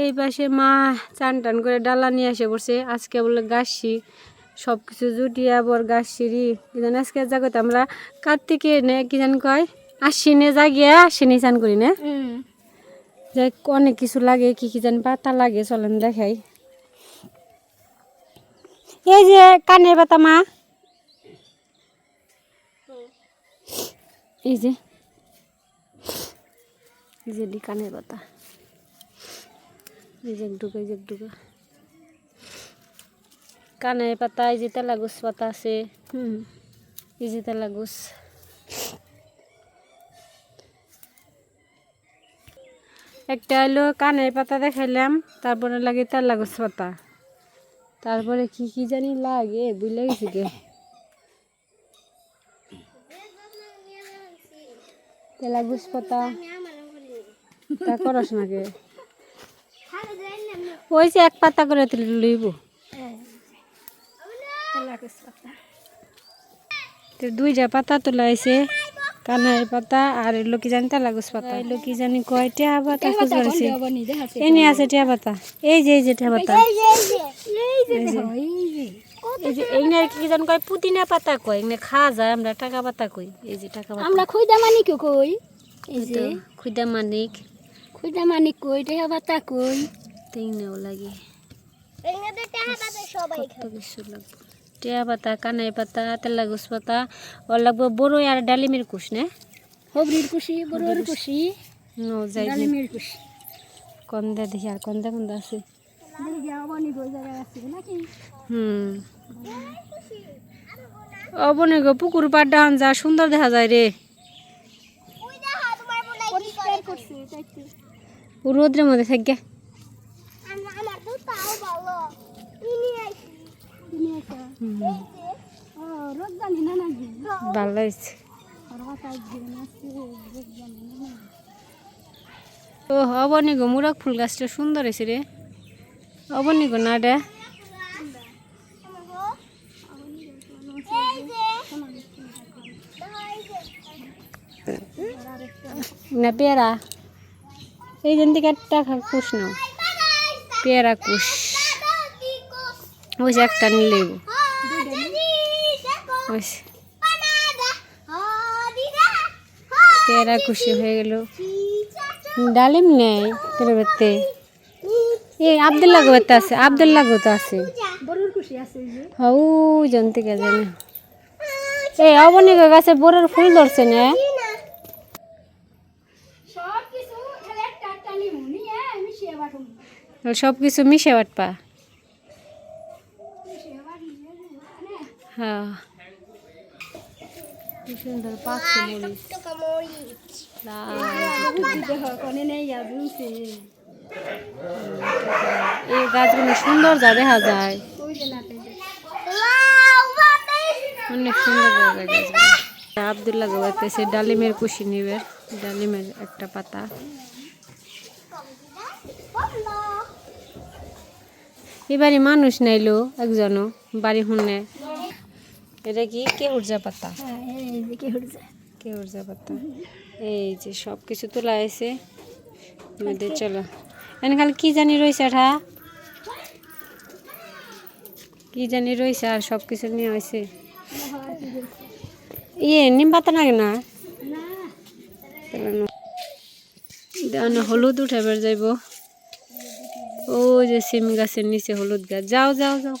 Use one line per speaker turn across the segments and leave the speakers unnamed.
এই পাশে মা চান টান করে ডালা নিয়ে এসে পড়ছে। আজকে বলে গাছি সব কিছু জুটিয়ে আবার গাছ সিঁড়ি কি জানি আজকে জায়গাতে আমরা কার্তিকে নে কি জানি কয়? আশ্বিনে জাগিয়া আশ্বিনে চান করি না। যাই অনেক কিছু লাগে কি কি জানি পাতা লাগে চলেন দেখাই। এই যে কানের পাতা মা। এই যে এই যে কানের পাতা। এই যে একটুকু এই যে পাতা এই যে তেলাগুস পাতা আছে। হুম। এই যে তেলাগুস একটা হলো কানের পাতা দেখাইলাম তারপরে লাগে তেলাগুস পাতা। তারপরে কি কি জানি লাগে বুঝলে গেছি কে? তেলাগুস পাতা। তা করস নাকি ওই যে এক পাতা করে তুলে লইব। তো দুইটা পাতা তোলা হয়েছে কানের পাতা আর এলো কি জানি তেলাগুস পাতা। এলো কি জানি কয় টিয়া পাতা খুঁজবার আছে এনে আছে টিয়া পাতা। এই যে এই যে টিয়া পাতা। এই যে এই কি জানি কয় পুদিনা পাতা কয় এনে খাওয়া যায় আমরা টাকা পাতা কই এই যে টাকা পাতা।
আমরা খুঁজা মানিক কই? এই যে।
খুদা মানিক।
খুঁজা মানিক কই টেহা বাতা কই?
তিন নেও লাগে।
সবাই
কত কিছু লাগবে। টিয়া পাতা কানাই পাতা তেলাগুস পাতা ওর লাগবে বড় আর ডালিমের কুশ না?
হবরির কুশি বড়র কুশি। ডালিমের কুশি।
কন্দা দেখি আর কন্দা কন্দা আছে। হুম। অবনে গো পুকুর পাড়টা হন যা সুন্দর দেখা যায় রে। রোদ্রের মধ্যে থাকি
আমার তো তাও ভালো ইনি আইছি ইনি আইছা ও রোজ জানি না নাকি
ও, অবনি গো, মুরগ ফুল গাছটা সুন্দর হয়েছে রে। অবনি গো, না রে। না, পেয়ারা। এই জন থেকে একটা কুশ নাও। পেয়ারা কুশ। ওই যে একটা নিলে ওই যে। পেয়ারা কুশি হয়ে গেল। ডালিম নেই তোর বেতে এই আবদুল্লাহ গোবেতে আছে আবদুল্লাহ তো আছে। হউ জন্তি কে জানে। এই অবনি গাছে বড়ের ফুল ধরছে না।
সব কিছু
মিশে বাটপা হ্যাঁ। কি সুন্দর পাখি মরিচ। এই সুন্দর যা দেখা যায়। অনেক সুন্দর গাছগুলো। আবদুল্লাহ গোবাইতেছে ডালিমের কুশি নিবে। ডালিমের একটা পাতা। এবারে মানুষ নাইলো একজনও, বাড়ি শুনে এটা কি? কে উর্জা পাতা?
হ্যাঁ এই যে কি হচ্ছে
কে উর্জা পাতা? এই যে সব কিছু তোলা হয়েছে। আমাদের চলো। এনে খালি কি জানি রয়েছে এটা কি জানি রয়েছে আর সব কিছু নিয়ে হয়েছে। ইয়ে নিম পাতা নাগে না। দেওয়ানো হলুদ উঠাবার যাইব। ও যে সিম গাছের নিচে হলুদ গাছ। যাও যাও যাও।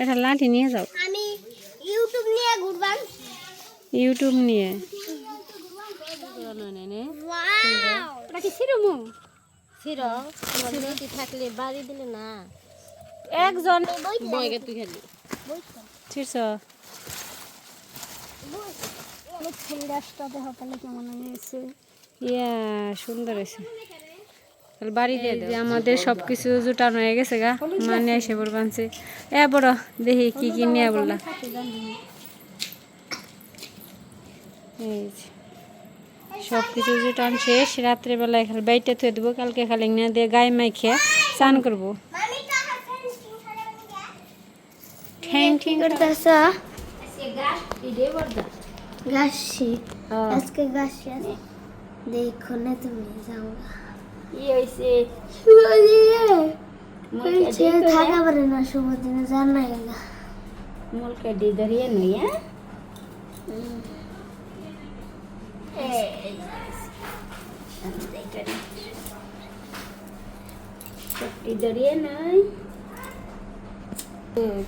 এটা লাঠি নিয়ে যাও
আমি ইউটিউব নিয়ে ঘুরবাম
ইউটিউব নিয়ে। থাকলে বাড়ি দিলে না একজন ইয়া সুন্দর আছে বাড়ি দিয়ে যে আমাদের সব কিছু জুটানো হয়ে গেছে গা। মানে এসে বড় বানছে এ বড় দেখি কি কি নিয়ে বললা। এই সব কিছু জুটান শেষ রাত্রেবেলায় খালি বাইটে থুয়ে দেবো কালকে খালি না দিয়ে গায়ে মাইখে স্নান করব। ঠ্যাং ঠ্যাং
করতেছ গাছি আজকে গাছি দেখো না তুমি যাও থাকা পারে না সবার দিনে জান
মুলকা ধরিয়ে হ্যাঁ? কুপি ধরিয়ে নই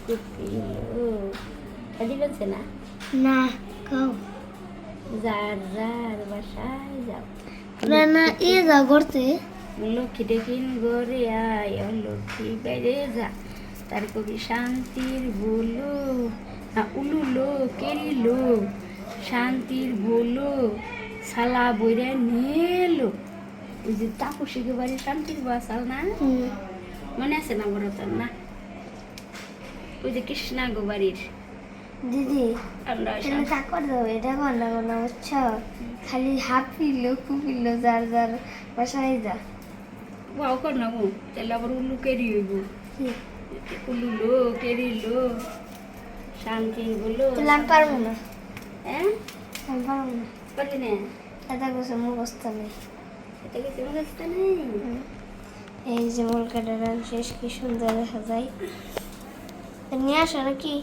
কুপি না
এ যা করতে
লক্ষ্মী দেখিন গরে আয় লক্ষ্মী বাইরে যা তার কবি শান্তির বলো না উলুলো কেরিলো শান্তির বলো সালা বইরে নেলো। ওই যে তাপসীকে বাড়ি শান্তির বাসাল না? মনে আছে না বড় তোর? না। ওই যে কৃষ্ণা গো বাড়ির।
দিদি এটা করে এটা বানা বানা বুঝছ খালি হাফ পিলো কুপিলো যার যার বাসায় যা।
ওয়াও কর না গো তাহলে আবার উলু কেরি হইব। উলুলো কেরিলো শান্তির বলো
তাহলে আমি পারব না।
হ্যাঁ?
পারব না
না
এটা কিছু মুখস্থ নেই
এটা কিছু মুখস্থ নেই
এই যে মুলকাটা রান শেষ কি সুন্দর দেখা যায়। নিয়ে আসো নাকি?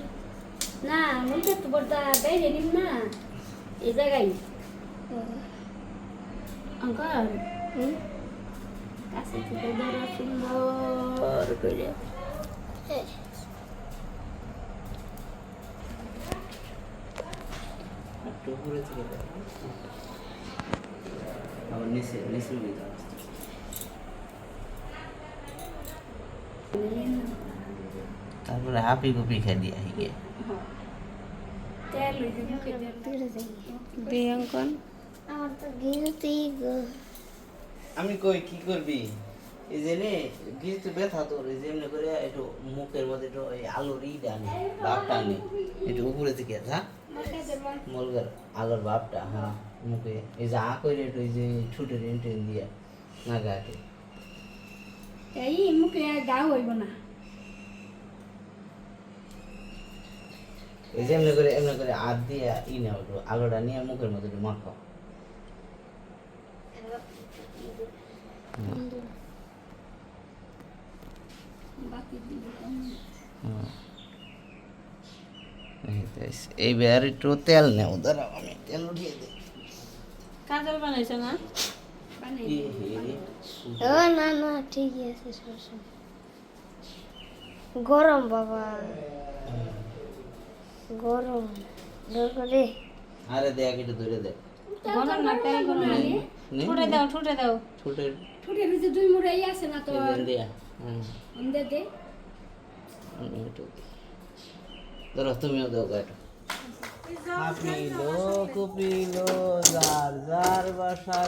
না মুখে তো বড়টা বাইরে নিম না। এই জায়গায়। অঙ্কন
হুম?
কাছে থেকে ধরো সুন্দর করে।
একটু উপরে থেকে। আবার নিচে নিচে দিতে হবে। তারপরে হাপি গুপি খাই দিয়ে আহিকে
বিয়ঙ্কন
আমার তো গিলতেই গো
আমি কই কি করবি এই যে নে গিয়ে ব্যথা তোর এই যে করে একটু মুখের মধ্যে একটু ওই আলুর ই টানে ভাবটা নে একটু উপরে থেকে যা মলগার আলুর ভাবটা হ্যাঁ মুখে। এই যে আ করে এই যে ছুটে টেন টেন দিয়ে না গাতে
এই মুখে গা হইব না।
এই যে এমনি করে এমনি করে হাত দিয়ে ই নাও একটু আলুটা নিয়ে মুখের মধ্যে মাখো হুম। এই এইবার একটু তেল নেও দাঁড়াও আমি তেল উঠিয়ে দিই।
কাজল বানাইছো না
না না ঠিকই আছে নেই। গরম বাবা। গরম দরকারে
আরে দেখ একটু ধরে দেখ।
গরম না তেল গরম দাও ঠুটে দাও।
ছুটে।
ঠুটে রয়েছে দুই মুড়াই আছে না তো
দিয়া। হুম।
দে
একটু। ধরো তুমিও দাও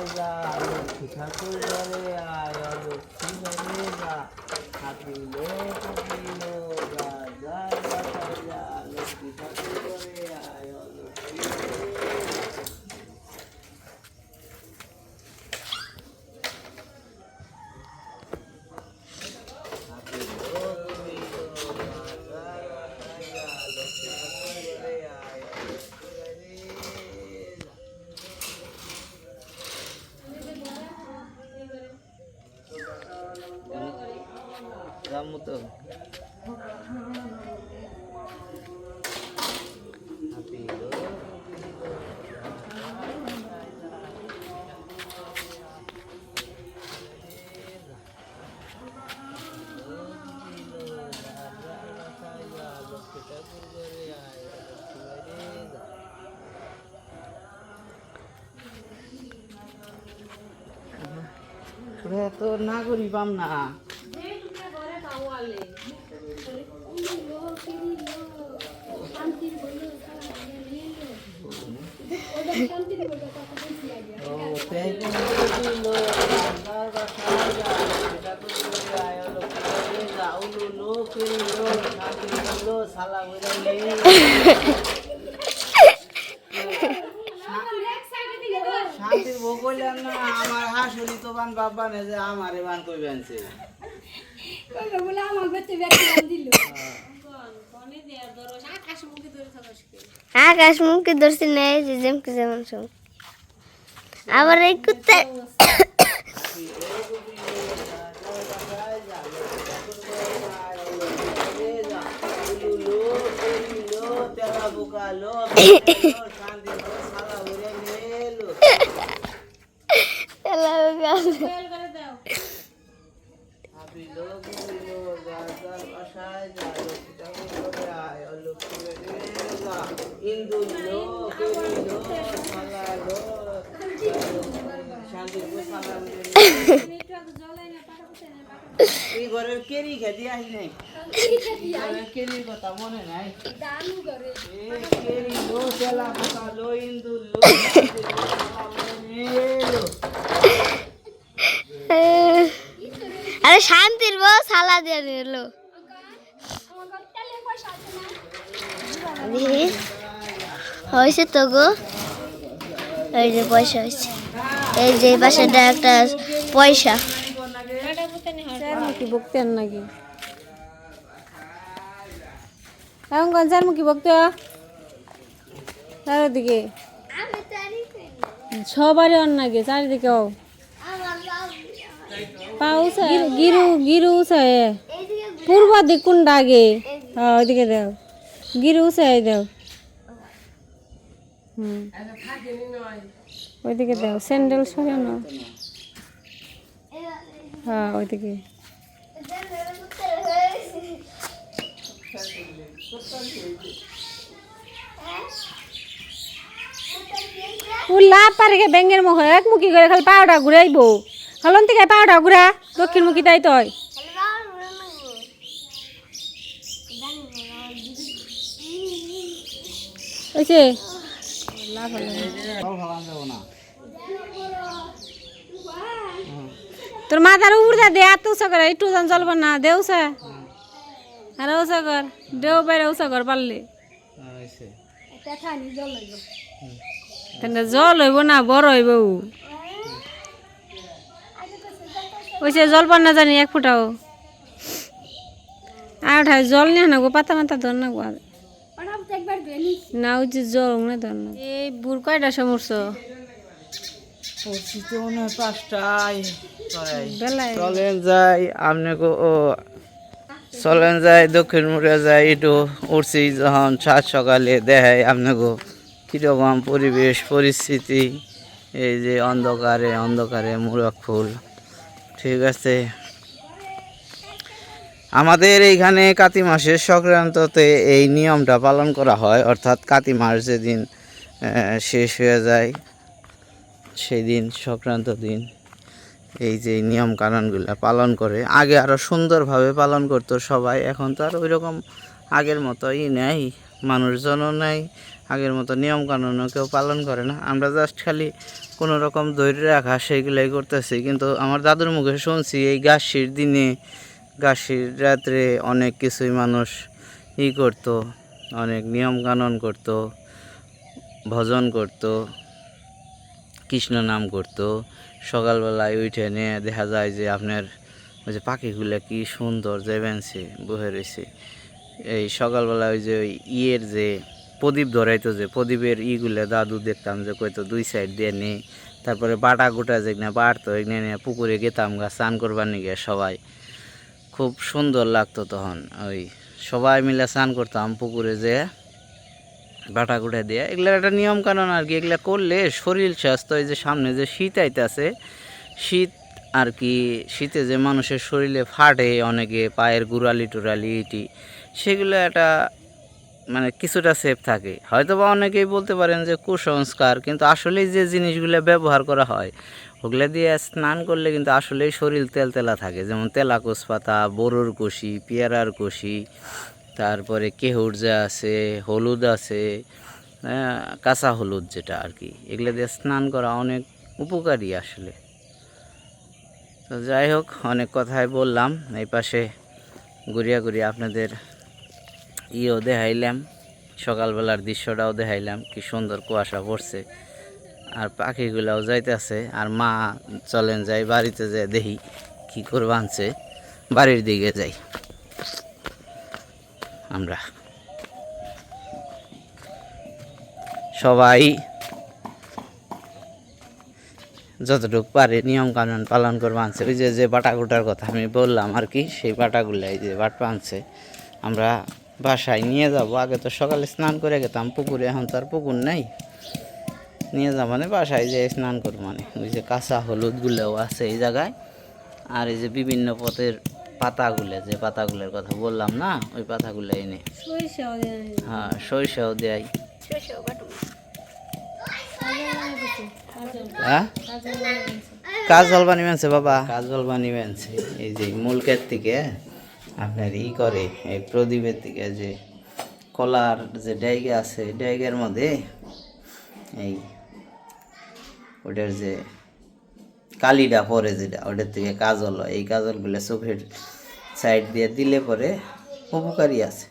যা লক্ষ্মী ঠাকুর ঘরে আয় লক্ষ্মী ঘরে যা কুপিলো তো। তো না করি পাম না ও তাই দিল আমার বাসায় যা সেটা তো করে আয় লোক যাউলো লোক লো শান্তি বলল সালা বলে নেই আমার তো বান
আকাশ মুখে ধরছি নেই আবার এই কুত্তা
লো পিলো শান্তি গো সালা উড়ে নেলো পিলো পিলো যার যার বাসায় যা লক্ষ্মী ঠাকুর করে আয় ও লক্ষ্মী বেরিয়ে যা ইন্দু লো করিলো সালা লো শান্তি গো সালা উড়ে এই ঘরের কেরি খেতে আসি নাই। কথা মনে নাই।
আরে শান্তির বউ সালা দিয়ে এলো হয়েছে তো গো। এই যে পয়সা হয়েছে। এই যে পাশেটা একটা পয়সা।
চারমুখী বকতেন নাকি? এখন কোন চারমুখী বকতে চারিদিকে সবারই অন নাকি চারিদিকেও পাউসা গিরু গিরু উসায় পূর্ব দিক কোনটা আগে ওইদিকে দাও। গিরু উসায় দাও। হুম। ওইদিকে দাও, স্যান্ডেল সরে না হ্যাঁ ওইদিকে। উল্লা পারে ব্যাঙের মুখ একমুখী করে খালি পাউডা ঘুরাইব। হলন থেকে পাউডা ঘুরা দক্ষিণমুখী তাই তয়। ওইছে তোর মাথার উপর দে এত উঁচা করে একটু জন চলব না দে উঁচা। আর উঁচা কর দেও বাইরে উঁচা কর পারলে। জল হইব না বড় হইব ওইসে জল পান না জানি এক ফুটাও। আর ওঠায় জল নিয়ে না গো পাতা মাথা ধর না গো। না ওই যে জল না ধর না। এই বুড় কয়টা সমস্যা
পরিচিত মনে হয় পাঁচটায়। চলেন যাই আপনি গো ও চলেন যাই দক্ষিণ মুড়ে যাই একটু উঠছি যখন সাত সকালে দেখাই আপনাকে কীরকম পরিবেশ পরিস্থিতি এই যে অন্ধকারে অন্ধকারে মুরগ ফুল। ঠিক আছে। আমাদের এইখানে কাতি মাসের সংক্রান্ততে এই নিয়মটা পালন করা হয় অর্থাৎ কাতি মাস যেদিন শেষ হয়ে যায় সেই দিন, সংক্রান্ত দিন, এই যে নিয়ম কানুনগুলো পালন করে, আগে আরও সুন্দরভাবে পালন করতো সবাই, এখন তো আর ওই রকম আগের মতোই নেই, মানুষজনও নেই, আগের মতো নিয়ম কানুনও কেউ পালন করে না। আমরা জাস্ট খালি কোনো রকম ধৈর্য রাখা সেইগুলাই করতেছি, কিন্তু আমার দাদুর মুখে শুনছি এই গাছির দিনে, গাছির রাত্রে অনেক কিছুই মানুষ ই করতো, অনেক নিয়ম কানুন করতো, ভজন করতো কৃষ্ণ নাম করতো। সকালবেলায় উঠে নিয়ে দেখা যায় যে আপনার ওই যে পাখিগুলো কি সুন্দর যে বেঞ্চে বহে রয়েছে। এই সকালবেলা ওই যে ওই ইয়ের যে প্রদীপ ধরাইতো যে, প্রদীপের ইগুলো দাদু দেখতাম যে কইতো দুই সাইড দিয়ে নিয়ে তারপরে বাটা গোটা যেখানে বাড়তো এখানে নিয়ে পুকুরে গেতাম, গা স্নান করবার নিয়ে সবাই। খুব সুন্দর লাগতো তখন, ওই সবাই মিলে স্নান করতাম পুকুরে যে বাটা গুঁড়া দিয়ে। এগুলোর একটা নিয়ম কানুন আর কি, এগুলো করলে শরীর স্বাস্থ্য, এই যে সামনে যে শীত আইতাছে, শীত আর কি, শীতে যে মানুষের শরীরে ফাটে অনেকে, পায়ের গুড়ালি টুরালি ইটি, সেগুলো একটা মানে কিছুটা সেফ থাকে। হয়তো বা অনেকেই বলতে পারেন যে কুসংস্কার, কিন্তু আসলেই যে জিনিসগুলো ব্যবহার করা হয়, ওগুলো দিয়ে স্নান করলে কিন্তু আসলেই শরীর তেলতেলা থাকে। যেমন তেলাকুচ পাতা বড়ুর কুশি পেয়ারার কুশি তারপরে কেহুর যা আছে হলুদ আছে হ্যাঁ, কাঁচা হলুদ যেটা আর কি এগুলো দিয়ে স্নান করা অনেক উপকারী আসলে। তো যাই হোক অনেক কথাই বললাম এই পাশে ঘুরিয়া ঘুরিয়া আপনাদের ইয়েও দেখাইলাম সকালবেলার দৃশ্যটাও দেখাইলাম কি সুন্দর কুয়াশা পড়ছে আর পাখিগুলাও যাইতেছে আর মা চলেন যাই বাড়িতে যাই দেখি কি আনছে বাড়ির দিকে যাই। আমরা। সবাই যতটুকু পারে নিয়ম কানুন পালন করব আনছে। ওই যে যে বাটাগুটার কথা আমি বললাম আর কি, সেই বাটাগুলাই যে বাট আনছে, আমরা বাসায় নিয়ে যাব। আগে তো সকালে স্নান করে গেতাম, পুকুরে, এখন তো আর পুকুর নেই। নিয়ে যাব মানে বাসায় যে স্নান করব মানে। ওই যে কাঁচা হলুদগুলোও আছে এই জায়গায়। আর এই যে বিভিন্ন পথের পাতাগুলো যে পাতাগুলোর কথা বললাম না ওই পাতাগুলো এনে। হ্যাঁ সরিষাও দেয় হ্যাঁ কাজল বানি মানছে বাবা। কাজল বানি মানছে। এই যে মুলকের থেকে আপনার ই করে এই প্রদীপের থেকে যে কলার যে ডাইগে আছে ডাইগের মধ্যে এই ওটার যে কালিটা পরে যেটা ওটার থেকে কাজল হয়। এই কাজলগুলো চোখের সাইড দিয়ে দিলে পরে উপকারী আছে।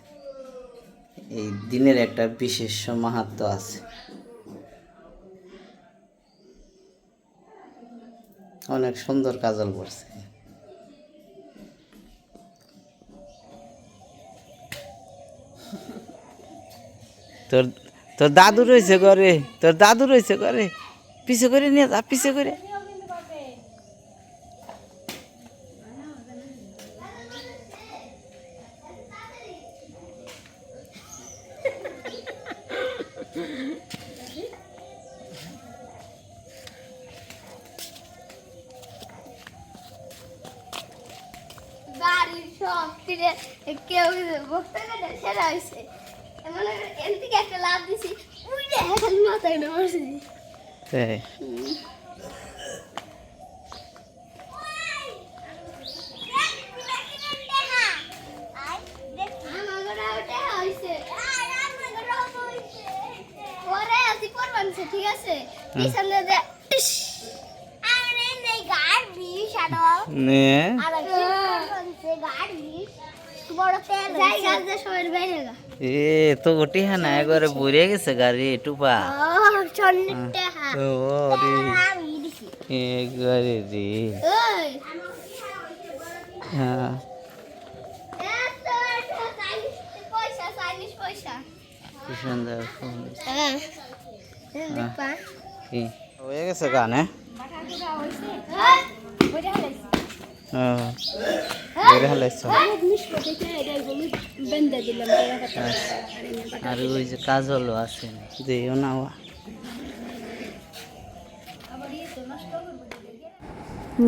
এই দিনের একটা বিশেষ মাহাত্ম আছে। অনেক সুন্দর কাজল পড়ছে তোর তোর দাদু রয়েছে ঘরে, তোর দাদু রয়েছে ঘরে। পিছে করে নিয়ে যা, পিছে করে।
তীরে কেউ গেলে সেরা হয়েছে মানে এর থেকে একটা লাভ দিছি। উইলে খালি মাথায় না বসে
তাই।
ঠিক আছে? পিছনে যে
নে
আর আছে গাড় বিষ বড় তেল জায়গা যে সবের বাইরে গা
এ তো গোটি হানা একবারে বইরে গেছে গাড়ি টুপা।
ও চন্নিটা হা
ও রে
আমি দিছি।
একবারে রে।
ওই।
হ্যাঁ।
এত এত চাইনিজ পয়সা চাইনিজ পয়সা।
কি সুন্দর ফুল।
হ্যাঁ। দেখবা।
কি? হয়ে গেছে গান হ্যাঁ হালাইছ। আর ওই যে আছে। যেও না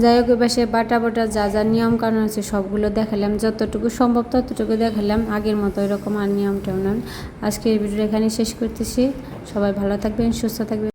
যাই হোক এবার সে বাটা বাটা যা যা নিয়ম কানুন আছে সবগুলো দেখালাম। যতটুকু সম্ভব ততটুকু দেখালাম। আগের মতো এরকম আর নিয়ম টেম আজকে এই ভিডিওটা এখানে শেষ করতেছি। সবাই ভালো থাকবেন সুস্থ থাকবেন।